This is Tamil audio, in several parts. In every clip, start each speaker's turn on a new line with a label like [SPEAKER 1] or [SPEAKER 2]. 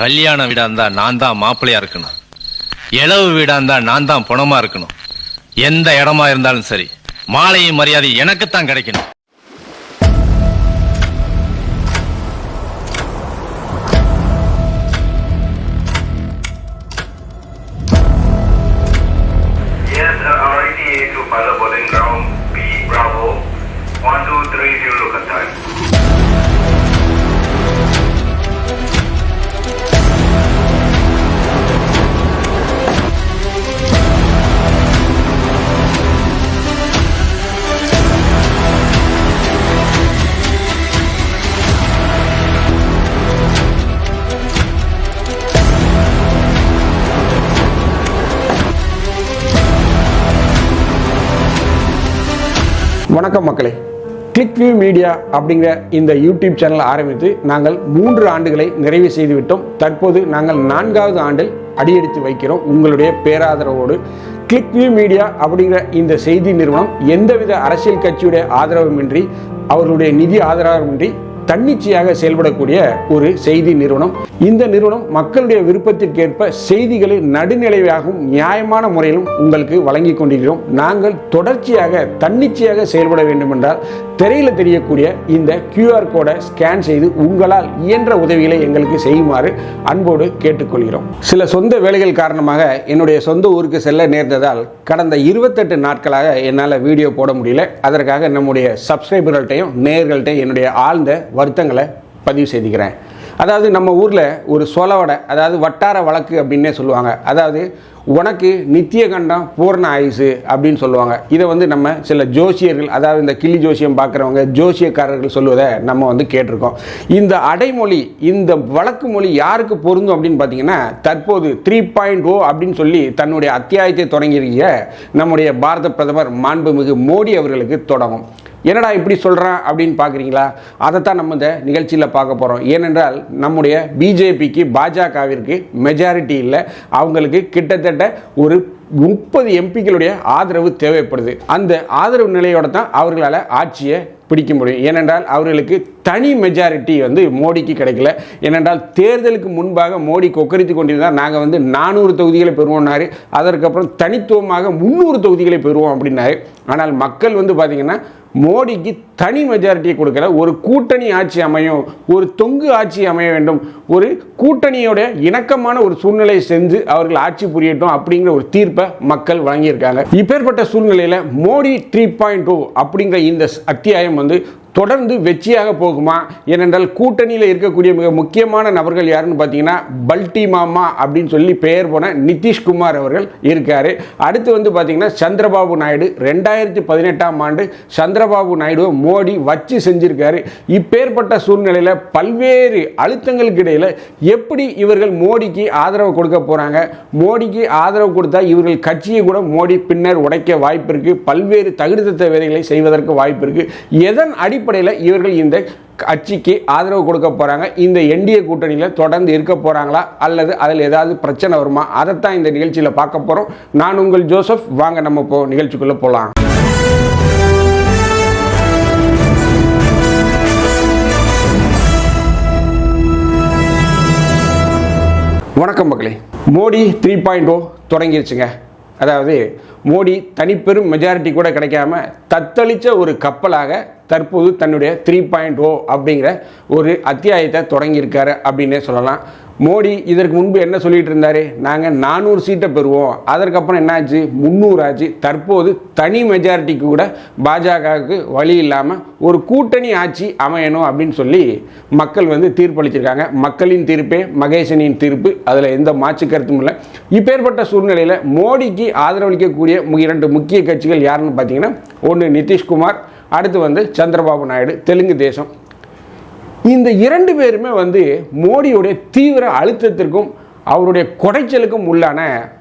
[SPEAKER 1] கல்யாண வீடா இருந்தா நான் தான் மாப்பிள்ளையா இருக்கணும். இளவு வீடா இருந்தா நான் தான் பணமா இருக்கணும். எந்த இடமா இருந்தாலும் சரி மாலையும் மரியாதை எனக்குத்தான் கிடைக்கணும்.
[SPEAKER 2] Yes, to ground B Bravo. One two three zero local
[SPEAKER 3] வணக்கம் மக்களே. கிளிக் வியூ மீடியா அப்படிங்கிற இந்த யூடியூப் சேனல் ஆரம்பித்து நாங்கள் மூன்று ஆண்டுகளை நிறைவு செய்துவிட்டோம். தற்போது நாங்கள் நான்காவது ஆண்டில் அடியெடுத்து வைக்கிறோம் உங்களுடைய பேராதரவோடு. கிளிக் வியூ மீடியா அப்படிங்கிற இந்த செய்தி நிறுவனம் எந்தவித அரசியல் கட்சியுடைய ஆதரவுமின்றி அவர்களுடைய நிதி ஆதரவுமின்றி தன்னிச்சையாக செயல்படக்கூடிய ஒரு செய்தி நிறுவனம். இந்த நிறுவனம் மக்களுடைய விருப்பத்திற்கேற்ப செய்திகளை நடுநிலையாகவும் நியாயமான முறையிலும் உங்களுக்கு வழங்கி கொண்டிருக்கிறோம். நாங்கள் தொடர்ச்சியாக தன்னிச்சையாக செயல்பட வேண்டும் என்றால் திரையில் தெரியக்கூடிய இந்த கியூஆர் கோடை ஸ்கேன் செய்து உங்களால் இயன்ற உதவிகளை எங்களுக்கு செய்யுமாறு அன்போடு கேட்டுக்கொள்கிறோம். சில சொந்த வேலைகள் காரணமாக என்னுடைய சொந்த ஊருக்கு செல்ல நேர்ந்ததால் கடந்த இருபத்தெட்டு நாட்களாக என்னால் வீடியோ போட முடியல. அதற்காக நம்முடைய சப்ஸ்கிரைபர்கள்ட்டையும் நேயர்கள்ட்டையும் என்னுடைய ஆழ்ந்த வருத்தங்களை பதிவு செய்துக்கிறேன். அதாவது நம்ம ஊரில் ஒரு சொலவடை அதாவது வட்டார வழக்கு அப்படின்னே சொல்லுவாங்க. அதாவது உனக்கு நித்திய கண்டம் பூர்ண ஆயுசு அப்படின்னு சொல்லுவாங்க. இதை வந்து நம்ம சில ஜோசியர்கள் அதாவது இந்த கிளி ஜோசியம் பார்க்குறவங்க ஜோசியக்காரர்கள் சொல்லுவதை நம்ம வந்து கேட்டிருக்கோம். இந்த அடைமொழி இந்த வழக்கு மொழி யாருக்கு பொருந்தும் அப்படின்னு பார்த்தீங்கன்னா தற்போது த்ரீ பாயிண்ட் ஓ அப்படின்னு சொல்லி தன்னுடைய அத்தியாயத்தை தொடங்கியிருக்கிற நம்முடைய பாரத பிரதமர் மாண்புமிகு மோடி அவர்களுக்கு தொடங்கும். என்னடா இப்படி சொல்கிறான் அப்படின்னு பார்க்குறீங்களா? அதைத்தான் நம்ம இந்த நிகழ்ச்சியில் பார்க்க போகிறோம் ஏனென்றால் நம்முடைய பிஜேபிக்கு பாஜகவிற்கு மெஜாரிட்டி இல்லை. அவங்களுக்கு கிட்டத்தட்ட ஒரு முப்பது எம்பிக்களுடைய ஆதரவு தேவைப்படுது. அந்த ஆதரவு நிலையோட தான் அவர்களால் ஆட்சியை பிடிக்க முடியும். ஏனென்றால் அவர்களுக்கு தனி மெஜாரிட்டி வந்து மோடிக்கு கிடைக்கல. ஏனென்றால் தேர்தலுக்கு முன்பாக மோடி கொக்கரித்து கொண்டிருந்தால் நாங்கள் வந்து நானூறு தொகுதிகளை பெறுவோம்னாரு. அதற்கப்புறம் தனித்துவமாக முந்நூறு தொகுதிகளை பெறுவோம் அப்படின்னாரு. ஆனால் மக்கள் வந்து பார்த்திங்கன்னா மோடிக்கு தனி மெஜாரிட்டியை கொடுக்கல. ஒரு கூட்டணி ஆட்சி அமையும் ஒரு தொங்கு ஆட்சி அமைய வேண்டும். ஒரு கூட்டணியோட இணக்கமான ஒரு சூழ்நிலையை செஞ்சு அவர்கள் ஆட்சி புரியட்டும் அப்படிங்கிற ஒரு தீர்ப்பை மக்கள் வழங்கியிருக்காங்க. இப்பேற்பட்ட சூழ்நிலையில் மோடி த்ரீ பாயிண்ட் டூ அப்படிங்கிற இந்த அத்தியாயம் வந்து தொடர்ந்து வெற்றியாக போகுமா? ஏனென்றால் கூட்டணியில் இருக்கக்கூடிய மிக முக்கியமான நபர்கள் யாருன்னு பார்த்தீங்கன்னா பல்டி மாமா அப்படின்னு சொல்லி பெயர் போன நிதிஷ்குமார் அவர்கள் இருக்கார். அடுத்து வந்து பார்த்தீங்கன்னா சந்திரபாபு நாயுடு. ரெண்டாயிரத்தி பதினெட்டாம் ஆண்டு சந்திரபாபு நாயுடு மோடி வச்சு செஞ்சிருக்காரு. இப்பேற்பட்ட சூழ்நிலையில் பல்வேறு அழுத்தங்களுக்கு இடையில் எப்படி இவர்கள் மோடிக்கு ஆதரவு கொடுக்க போகிறாங்க மோடிக்கு ஆதரவு கொடுத்தா இவர்கள் கட்சியை கூட மோடி பின்னர் உடைக்க வாய்ப்பு இருக்குது பல்வேறு தகுதித்த வேலைகளை செய்வதற்கு வாய்ப்பு இருக்குது எதன் அடிப்படையில் இவர்கள் இந்த கட்சிக்கு ஆதரவு கொடுக்க போகிறாங்க இந்த என்டிஏ கூட்டணியில் தொடர்ந்து இருக்க போகிறாங்களா அல்லது அதில் ஏதாவது பிரச்சனை வருமா? அதைத்தான் இந்த நிகழ்ச்சியில் பார்க்க போகிறோம் நான் உங்கள் ஜோசப். வாங்க நம்ம இப்போ நிகழ்ச்சிக்குள்ளே போகலாம் வணக்கம் மக்களே. மோடி த்ரீ பாயிண்ட் ஓ தொடங்கிருச்சுங்க. அதாவது மோடி தனிப்பெரும் மெஜாரிட்டி கூட கிடைக்காம தத்தளிச்ச ஒரு கப்பலாக தற்போது தன்னுடைய த்ரீ பாயிண்ட் ஓ அப்படிங்கிற ஒரு அத்தியாயத்தை தொடங்கியிருக்காரு அப்படின்னே சொல்லலாம். மோடி இதற்கு முன்பு என்ன சொல்லிட்டு இருந்தாரு? நாங்கள் நானூறு சீட்டை பெறுவோம். அதற்கப்புறம் என்னாச்சு? முந்நூறு ஆச்சு. தற்போது தனி மெஜாரிட்டிக்கு கூட பாஜகவுக்கு வழி இல்லாமல் ஒரு கூட்டணி ஆட்சி அமையணும் அப்படின்னு சொல்லி மக்கள் வந்து தீர்ப்பளிச்சிருக்காங்க. மக்களின் தீர்ப்பே மகேசனின் தீர்ப்பு. அதில் எந்த மாற்று கருத்தும் இல்லை. இப்பேற்பட்ட சூழ்நிலையில் மோடிக்கு ஆதரவளிக்கக்கூடிய இரண்டு முக்கிய கட்சிகள் யாருன்னு பார்த்தீங்கன்னா ஒன்று நிதிஷ்குமார் அடுத்து வந்து சந்திரபாபு நாயுடு தெலுங்கு தேசம். இந்த இரண்டு பேருமே வந்து மோடியுடைய தீவிர அழுத்தத்திற்கும் அவருடைய குடைச்சலுக்கும் உள்ளான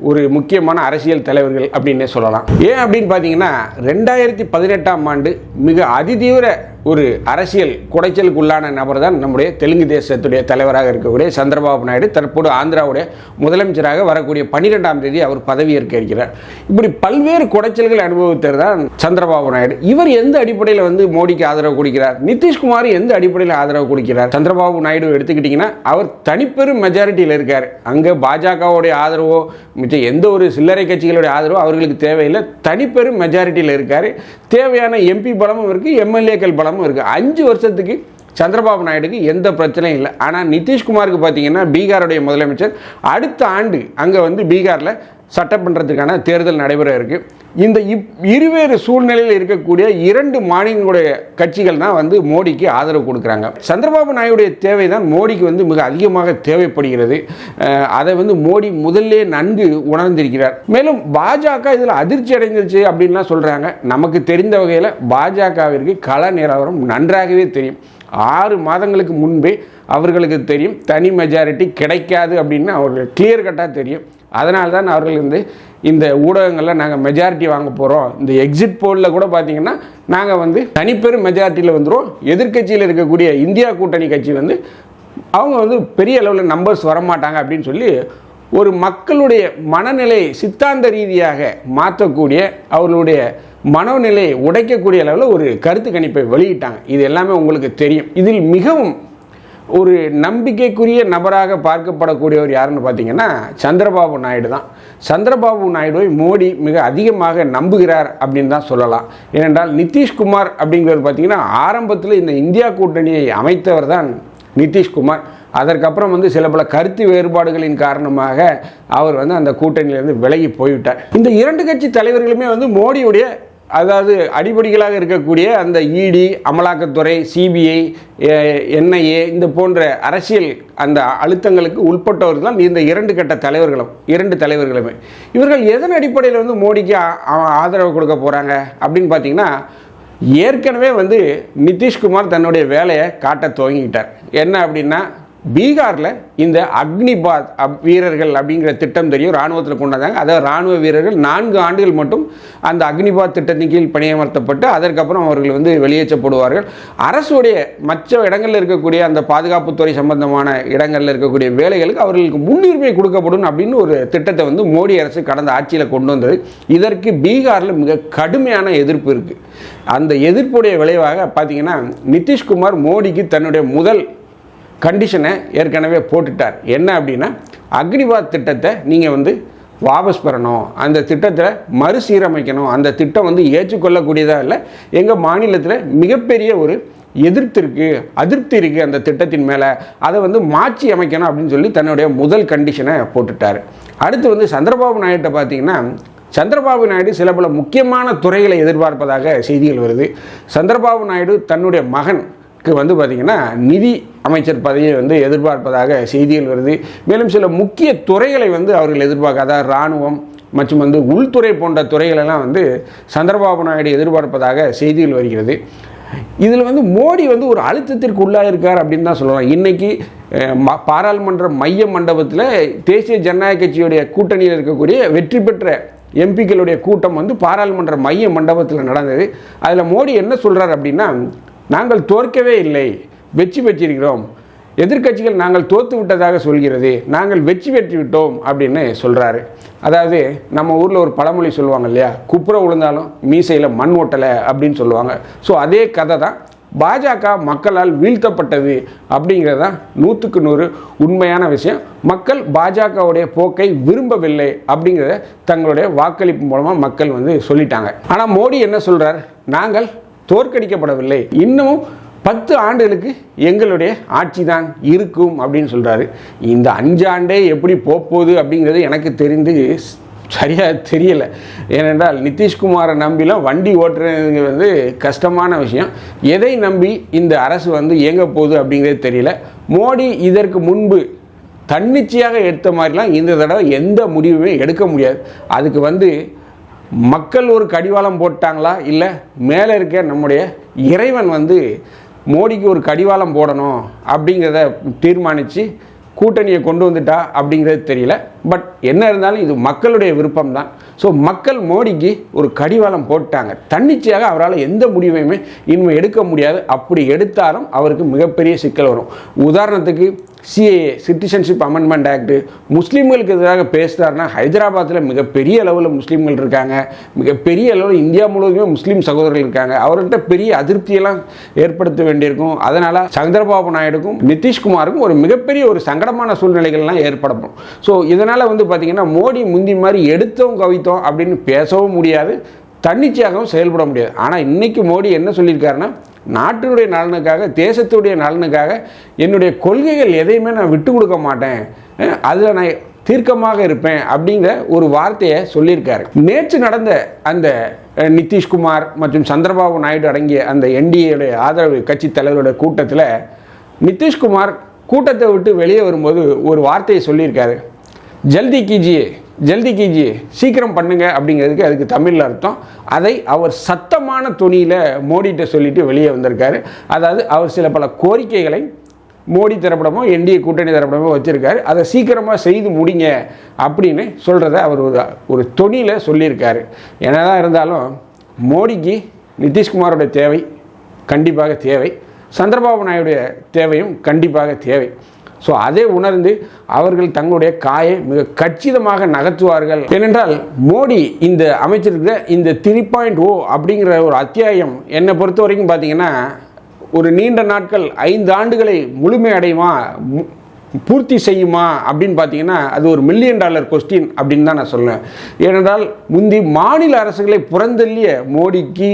[SPEAKER 3] ஒரு முக்கியமான அரசியல் தலைவர்கள் அப்படின்னே சொல்லலாம். ஏன் அப்படின்னு பார்த்தீங்கன்னா ரெண்டாயிரத்தி பதினெட்டாம் ஆண்டு மிக அதிதீவிர ஒரு அரசியல் குடைச்சலுக்கு உள்ளான நபர் தான் நம்முடைய தெலுங்கு தேசத்துடைய தலைவராக இருக்கக்கூடிய சந்திரபாபு நாயுடு. தற்போது ஆந்திராவுடைய முதலமைச்சராக வரக்கூடிய பன்னிரெண்டாம் தேதி அவர் பதவியேற்க இருக்கிறார். இப்படி பல்வேறு குடைச்சல்கள் அனுபவித்தவர் தான் சந்திரபாபு நாயுடு. இவர் எந்த அடிப்படையில் வந்து மோடிக்கு ஆதரவு கொடுக்கிறார்? நிதிஷ்குமார் எந்த அடிப்படையில் ஆதரவு கொடுக்கிறார்? சந்திரபாபு நாயுடு எடுத்துக்கிட்டிங்கன்னா அவர் தனிப்பெரும் மெஜாரிட்டியில் இருக்கார். அங்கே பாஜகவுடைய ஆதரவோ மிச்சம் எந்த ஒரு சில்லறை கட்சிகளுடைய ஆதரவோ அவர்களுக்கு தேவையில்லை. தனிப்பெரும் மெஜாரிட்டியில் இருக்கார். தேவையான எம்பி பலமும் இருக்குது எம்எல்ஏக்கள் பலமும் இருக்குது அஞ்சு வருஷத்துக்கு சந்திரபாபு நாயுடுக்கு எந்த பிரச்சனையும் இல்லை. ஆனால் நிதிஷ்குமாருக்கு பார்த்தீங்கன்னா பீகாருடைய முதலமைச்சர் அடுத்த ஆண்டு அங்கே வந்து பீகாரில் சட்டமன்றத்துக்கான தேர்தல் நடைபெற இருக்குது இந்த இப் இருவேறு சூழ்நிலையில் இருக்கக்கூடிய இரண்டு மாநிலங்களுடைய கட்சிகள் தான் வந்து மோடிக்கு ஆதரவு கொடுக்குறாங்க. சந்திரபாபு நாயுடைய தேவை தான் மோடிக்கு வந்து மிக அதிகமாக தேவைப்படுகிறது. அதை வந்து மோடி முதல்லே நன்கு உணர்ந்திருக்கிறார். மேலும் பாஜக இதில் அதிர்ச்சி அடைந்துச்சு அப்படின்லாம் சொல்கிறாங்க நமக்கு தெரிந்த வகையில் பாஜகவிற்கு கள நிலவரம் நன்றாகவே தெரியும். ஆறு மாதங்களுக்கு முன்பே அவர்களுக்கு தெரியும். தனி மெஜாரிட்டி கிடைக்காது அப்படின்னு அவர்கள் கிளியர் கட்டாக தெரியும். அதனால தான் அவர்கள் வந்து இந்த ஊடகங்களில் நாங்கள் மெஜாரிட்டி வாங்க போகிறோம் இந்த எக்ஸிட் போலில் கூட பார்த்தீங்கன்னா நாங்கள் வந்து தனிப்பெரும் மெஜாரிட்டியில் வந்துடும் எதிர்க்கட்சியில் இருக்கக்கூடிய இந்தியா கூட்டணி கட்சி வந்து அவங்க வந்து பெரிய அளவில் நம்பர்ஸ் வரமாட்டாங்க அப்படின்னு சொல்லி ஒரு மக்களுடைய மனநிலை சித்தாந்த ரீதியாக மாற்றக்கூடிய அவர்களுடைய மனோநிலையை உடைக்கக்கூடிய அளவில் ஒரு கருத்து கணிப்பை வெளியிட்டாங்க. இது எல்லாமே உங்களுக்கு தெரியும். இதில் மிகவும் ஒரு நம்பிக்கைக்குரிய நபராக பார்க்கப்படக்கூடியவர் யாருன்னு பார்த்தீங்கன்னா சந்திரபாபு நாயுடு தான். சந்திரபாபு நாயுடுவை மோடி மிக அதிகமாக நம்புகிறார் அப்படின்னு தான் சொல்லலாம். ஏனென்றால் நிதிஷ்குமார் அப்படிங்கிறது பார்த்தீங்கன்னா ஆரம்பத்தில் இந்த இந்தியா கூட்டணியை அமைத்தவர் தான் நிதிஷ்குமார். அதற்கப்புறம் வந்து சில பல கருத்து வேறுபாடுகளின் காரணமாக அவர் வந்து அந்த கூட்டணியிலிருந்து விலகி போய்விட்டார். இந்த இரண்டு கட்சி தலைவர்களுமே வந்து மோடியுடைய அதாவது அடிப்படைகளாக இருக்கக்கூடிய அந்த இடி அமலாக்கத்துறை சிபிஐ என்ஐஏ இந்த போன்ற அரசியல் அந்த அழுத்தங்களுக்கு உட்பட்டவர்கள் தான் இந்த இரண்டு கட்ட தலைவர்களும் இரண்டு தலைவர்களுமே. இவர்கள் எதன் அடிப்படையில் வந்து மோடிக்கு ஆதரவு கொடுக்க போகிறாங்க அப்படின்னு பார்த்தீங்கன்னா ஏற்கனவே வந்து நிதிஷ்குமார் தன்னுடைய வேலையை காட்ட துவங்கிட்டார். என்ன அப்படின்னா பீகாரில் இந்த அக்னிபாத் அப் வீரர்கள் அப்படிங்கிற திட்டம் தெரியும். இராணுவத்தில் கொண்டு வந்தாங்க அதாவது இராணுவ வீரர்கள் நான்கு ஆண்டுகள் மட்டும் அந்த அக்னிபாத் திட்டத்தின் கீழ் பணியமர்த்தப்பட்டு அதற்கப்புறம் அவர்கள் வந்து வெளியேற்றப்படுவார்கள். அரசுடைய மற்ற இடங்களில் இருக்கக்கூடிய அந்த பாதுகாப்புத்துறை சம்பந்தமான இடங்களில் இருக்கக்கூடிய வேலைகளுக்கு அவர்களுக்கு முன்னுரிமை கொடுக்கப்படும் அப்படின்னு ஒரு திட்டத்தை வந்து மோடி அரசு கடந்த ஆட்சியில் கொண்டு வந்தது. இதற்கு பீகாரில் மிக கடுமையான எதிர்ப்பு இருக்குது அந்த எதிர்ப்புடைய விளைவாக பார்த்தீங்கன்னா நிதிஷ்குமார் மோடிக்கு தன்னுடைய முதல் கண்டிஷனை ஏற்கனவே போட்டுட்டார். என்ன அப்படின்னா அக்னிபாத் திட்டத்தை நீங்கள் வந்து வாபஸ் பெறணும். அந்த திட்டத்தில் மறுசீரமைக்கணும். அந்த திட்டம் வந்து ஏற்றுக்கொள்ளக்கூடியதாக இல்லை எங்கள் மாநிலத்தில் மிகப்பெரிய ஒரு எதிர்த்து இருக்குது அதிருப்தி இருக்குது அந்த திட்டத்தின் மேலே. அதை வந்து மாற்றி அமைக்கணும் அப்படின்னு சொல்லி தன்னுடைய முதல் கண்டிஷனை போட்டுட்டார். அடுத்து வந்து சந்திரபாபு நாயுட்ட பார்த்தீங்கன்னா சந்திரபாபு நாயுடு சில பல முக்கியமான துறைகளை எதிர்பார்ப்பதாக செய்திகள் வருது. சந்திரபாபு நாயுடு தன்னுடைய மகன் வந்து பார்த்திங்கன்னா நிதி அமைச்சர் பதவியை வந்து எதிர்பார்ப்பதாக செய்திகள் வருது. மேலும் சில முக்கிய துறைகளை வந்து அவர்கள் எதிர்பார்க்காத இராணுவம் மற்றும் வந்து உள்துறை போன்ற துறைகளெல்லாம் வந்து சந்திரபாபு நாயுடு எதிர்பார்ப்பதாக செய்திகள் வருகிறது. இதில் வந்து மோடி வந்து ஒரு அழுத்தத்திற்கு உள்ளாயிருக்கார் அப்படின்னு தான் சொல்லலாம். இன்னைக்கு பாராளுமன்ற மைய மண்டபத்தில் தேசிய ஜனநாயக கட்சியுடைய கூட்டணியில் இருக்கக்கூடிய வெற்றி பெற்ற எம்பிக்களுடைய கூட்டம் வந்து பாராளுமன்ற மைய மண்டபத்தில் நடந்தது. அதில் மோடி என்ன சொல்கிறார் அப்படின்னா நாங்கள் தோற்கவே இல்லை. வெற்றி பெற்றிருக்கிறோம். எதிர்க்கட்சிகள் நாங்கள் தோத்து விட்டதாக சொல்கிறது. நாங்கள் வெற்றி பெற்று விட்டோம் அப்படின்னு சொல்கிறாரு அதாவது நம்ம ஊரில் ஒரு பழமொழி சொல்லுவாங்க இல்லையா? குப்புற விழுந்தாலும் மீசையில் மண் ஓட்டலை அப்படின்னு சொல்லுவாங்க. ஸோ அதே கதை தான் பாஜக மக்களால் வீழ்த்தப்பட்டது அப்படிங்கிறது தான் நூற்றுக்கு நூறு உண்மையான விஷயம். மக்கள் பாஜகவுடைய போக்கை விரும்பவில்லை அப்படிங்கிறத தங்களுடைய வாக்களிப்பு மூலமாக மக்கள் வந்து சொல்லிட்டாங்க. ஆனால் மோடி என்ன சொல்கிறார் நாங்கள் தோற்கடிக்கப்படவில்லை. இன்னமும் பத்து ஆண்டுகளுக்கு எங்களுடைய ஆட்சி தான் இருக்கும் அப்படின்னு சொல்கிறாரு இந்த அஞ்சாண்டே எப்படி போகுது அப்படிங்கிறது எனக்கு தெரிந்து சரியாக தெரியல. ஏனென்றால் நிதிஷ்குமாரை நம்பிலாம் வண்டி ஓட்டுறதுங்க வந்து கஷ்டமான விஷயம். எதை நம்பி இந்த அரசு வந்து இயங்க போகுது அப்படிங்கிறது தெரியல. மோடி இதற்கு முன்பு தன்னிச்சையாக எடுத்த மாதிரிலாம் இந்த தடவை எந்த முடிவுமே எடுக்க முடியாது. அதுக்கு வந்து மக்கள் ஒரு கடிவாளம் போட்டாங்களா? இல்லை மேலே இருக்க நம்முடைய இறைவன் வந்து மோடிக்கு ஒரு கடிவாளம் போடணும் அப்படிங்கிறத தீர்மானித்து கூட்டணியை கொண்டு வந்துட்டா அப்படிங்கிறது தெரியல. பட் என்ன இருந்தாலும் இது மக்களுடைய விருப்பம் தான் ஸோ மக்கள் மோடிக்கு ஒரு கடிவாளம் போட்டாங்க. தன்னிச்சையாக அவரால் எந்த முடிவையுமே இனிமேல் எடுக்க முடியாது. அப்படி எடுத்தாலும் அவருக்கு மிகப்பெரிய சிக்கல் வரும். உதாரணத்துக்கு சிஏஏ சிட்டிசன்ஷிப் அமெண்ட்மெண்ட் ஆக்ட் முஸ்லீம்களுக்கு எதிராக பேசுகிறாருன்னா ஹைதராபாத்தில் மிகப்பெரிய அளவில் முஸ்லீம்கள் இருக்காங்க. மிகப்பெரிய அளவில் இந்தியா முழுவதுமே முஸ்லீம் சகோதரர்கள் இருக்காங்க. அவர்கிட்ட பெரிய அதிருப்தியெல்லாம் ஏற்படுத்த வேண்டியிருக்கும். அதனால் சந்திரபாபு நாயுடுக்கும் நிதிஷ்குமாருக்கும் ஒரு மிகப்பெரிய ஒரு சங்கடமான சூழ்நிலைகள்லாம் ஏற்படப்படும். ஸோ இதனால் வந்து பார்த்திங்கன்னா மோடி முந்தி மாதிரி எடுத்தோம் கவித்தோம் அப்படின்னு பேசவும் முடியாது. தன்னிச்சையாகவும் செயல்பட முடியாது. ஆனால் இன்றைக்கி மோடி என்ன சொல்லியிருக்காருன்னா நாட்டினுடைய நலனுக்காக தேசத்துடைய நலனுக்காக என்னுடைய கொள்கைகள் எதையுமே நான் விட்டு கொடுக்க மாட்டேன். அதில் நான் தீர்க்கமாக இருப்பேன் அப்படிங்கிற ஒரு வார்த்தையை சொல்லியிருக்காரு. நேற்று நடந்த அந்த நிதிஷ்குமார் மற்றும் சந்திரபாபு நாயுடு அடங்கிய அந்த என்டிஏடைய ஆதரவு கட்சி தலைவரோட கூட்டத்தில் நிதிஷ்குமார் கூட்டத்தை விட்டு வெளியே வரும்போது ஒரு வார்த்தையை சொல்லியிருக்காரு. ஜல்தி கீஜியே ஜல்தி கீஜி சீக்கிரம் பண்ணுங்க அப்படிங்கிறதுக்கு அதுக்கு தமிழில் அர்த்தம். அதை அவர் சத்தமான துணியில் மோடிகிட்ட சொல்லிட்டு வெளியே வந்திருக்காரு. அதாவது அவர் சில பல கோரிக்கைகளை மோடி தரப்படமோ என்டிஏ கூட்டணி தரப்படமோ வச்சுருக்காரு. அதை சீக்கிரமாக செய்து முடிங்க அப்படின்னு சொல்கிறத அவர் ஒரு ஒரு தொனியில் சொல்லியிருக்காரு. என்னதான் இருந்தாலும் மோடிக்கு நிதிஷ்குமாரோட தேவை கண்டிப்பாக தேவை. சந்திரபாபு நாயுடைய தேவையும் கண்டிப்பாக தேவை. ஸோ அதை உணர்ந்து அவர்கள் தங்களுடைய காயை மிக கச்சிதமாக நகர்த்துவார்கள். ஏனென்றால் மோடி இந்த அமைச்சிருக்கிற இந்த த்ரீ பாயிண்ட் ஓ அப்படிங்கிற ஒரு அத்தியாயம் என்னை பொறுத்த வரைக்கும் பார்த்தீங்கன்னா ஒரு நீண்ட நாட்கள் ஐந்து ஆண்டுகளை முழுமை அடையுமா பூர்த்தி செய்யுமா அப்படின்னு பார்த்தீங்கன்னா அது ஒரு மில்லியன் டாலர் கொஸ்டின் அப்படின்னு தான் நான் சொல்லுவேன். ஏனென்றால் முந்தி மாநில அரசுகளை புறந்தள்ளிய மோடிக்கு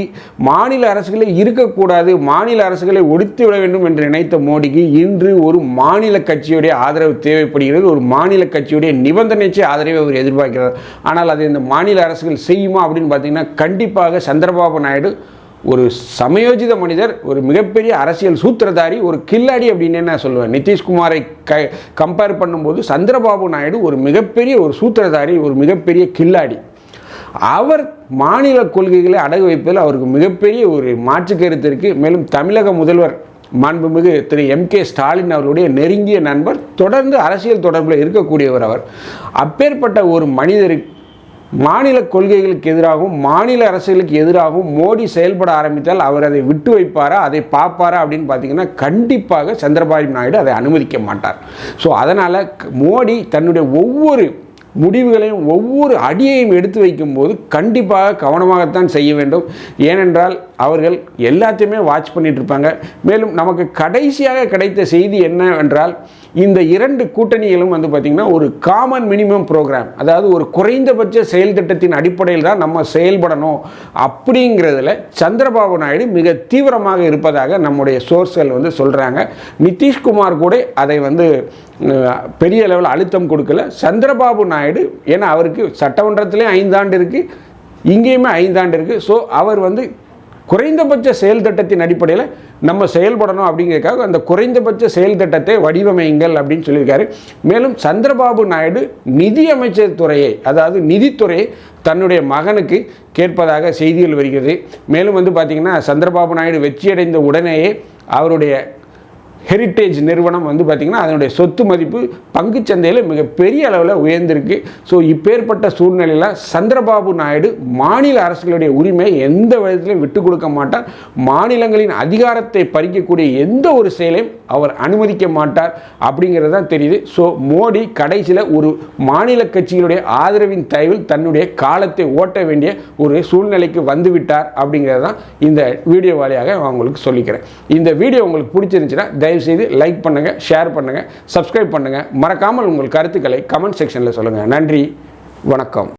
[SPEAKER 3] மாநில அரசுகளே இருக்கக்கூடாது மாநில அரசுகளை ஒழித்து விட வேண்டும் என்று நினைத்த மோடிக்கு இன்று ஒரு மாநில கட்சியுடைய ஆதரவு தேவைப்படுகிறது ஒரு மாநில கட்சியுடைய நிபந்தனைச்சு ஆதரவை அவர் எதிர்பார்க்கிறார். ஆனால் அதை இந்த மாநில அரசுகள் செய்யுமா அப்படின்னு பார்த்தீங்கன்னா கண்டிப்பாக சந்திரபாபு நாயுடு ஒரு சமயோஜித மனிதர் ஒரு மிகப்பெரிய அரசியல் சூத்திரதாரி ஒரு கில்லாடி அப்படின்னு நான் சொல்லுவேன்? நிதிஷ்குமாரை க கம்பேர் பண்ணும்போது சந்திரபாபு நாயுடு ஒரு மிகப்பெரிய ஒரு சூத்திரதாரி ஒரு மிகப்பெரிய கில்லாடி. அவர் மாநில கொள்கைகளை அடகு வைப்பதில் அவருக்கு மிகப்பெரிய ஒரு மாற்று கருத்து இருக்குது மேலும் தமிழக முதல்வர் மாண்புமிகு திரு எம் கே ஸ்டாலின் அவர்களுடைய நெருங்கிய நண்பர் தொடர்ந்து அரசியல் தொடர்பில் இருக்கக்கூடியவர் அவர். அப்பேற்பட்ட ஒரு மனிதருக்கு மாநில கொள்கைகளுக்கு எதிராகவும் மாநில அரசுகளுக்கு எதிராகவும் மோடி செயல்பட ஆரம்பித்தால் அவர் அதை விட்டு வைப்பாரா அதை பார்ப்பாரா அப்படின்னு பார்த்தீங்கன்னா கண்டிப்பாக சந்திரபாபு நாயுடு அதை அனுமதிக்க மாட்டார். ஸோ அதனால் மோடி தன்னுடைய ஒவ்வொரு முடிவுகளையும் ஒவ்வொரு அடியையும் எடுத்து வைக்கும்போது கண்டிப்பாக கவனமாகத்தான் செய்ய வேண்டும். ஏனென்றால் அவர்கள் எல்லாத்தையுமே வாட்ச் பண்ணிட்டு இருப்பாங்க. மேலும் நமக்கு கடைசியாக கிடைத்த செய்தி என்னவென்றால் இந்த இரண்டு கூட்டணிகளும் வந்து பார்த்திங்கன்னா ஒரு காமன் மினிமம் ப்ரோக்ராம் அதாவது ஒரு குறைந்தபட்ச செயல் திட்டத்தின் அடிப்படையில் தான் நம்ம செயல்படணும் அப்படிங்கிறதுல சந்திரபாபு நாயுடு மிக தீவிரமாக இருப்பதாக நம்முடைய சோர்ஸ்கள் வந்து சொல்கிறாங்க நிதிஷ்குமார் கூட அதை வந்து பெரிய லெவலில் அழுத்தம் கொடுக்கல. சந்திரபாபு நாயுடு ஏன்னா அவருக்கு சட்டமன்றத்திலே ஐந்தாண்டு இருக்குது இங்கேயுமே ஐந்தாண்டு இருக்குது ஸோ அவர் வந்து குறைந்தபட்ச செயல் திட்டத்தின் அடிப்படையில் நம்ம செயல்படணும் அப்படிங்கிறதுக்காக அந்த குறைந்தபட்ச செயல் திட்டத்தை வடிவமையுங்கள் அப்படின்னு சொல்லியிருக்காரு. மேலும் சந்திரபாபு நாயுடு நிதி அமைச்சர் துறையை அதாவது நிதித்துறையை தன்னுடைய மகனுக்கு கேட்பதாக செய்திகள் வருகிறது. மேலும் வந்து பார்த்திங்கன்னா சந்திரபாபு நாயுடு வெற்றியடைந்த உடனேயே அவருடைய ஹெரிட்டேஜ் நிறுவனம் வந்து பார்த்திங்கன்னா அதனுடைய சொத்து மதிப்பு பங்கு சந்தையில் மிகப்பெரிய அளவில் உயர்ந்திருக்கு. ஸோ இப்பேற்பட்ட சூழ்நிலையில் சந்திரபாபு நாயுடு மாநில அரசுகளுடைய உரிமை எந்த விதத்திலையும் விட்டு கொடுக்க மாட்டார். மாநிலங்களின் அதிகாரத்தை பறிக்கக்கூடிய எந்த ஒரு செயலையும் அவர் அனுமதிக்க மாட்டார் அப்படிங்கிறது தான் தெரியுது. ஸோ மோடி கடைசியில் ஒரு மாநில கட்சிகளுடைய ஆதரவின் தயவில் தன்னுடைய காலத்தை ஓட்ட வேண்டிய ஒரு சூழ்நிலைக்கு வந்துவிட்டார் அப்படிங்கிறது தான் இந்த வீடியோ வாயிலாக நான் உங்களுக்கு சொல்லிக்கிறேன். இந்த வீடியோ உங்களுக்கு பிடிச்சிருந்துச்சுன்னா தயவுசெய்து லைக் பண்ணுங்கள் ஷேர் பண்ணுங்கள் சப்ஸ்கிரைப் பண்ணுங்கள் மறக்காமல் உங்கள் கருத்துக்களை கமெண்ட் செக்ஷனில் சொல்லுங்கள் நன்றி வணக்கம்.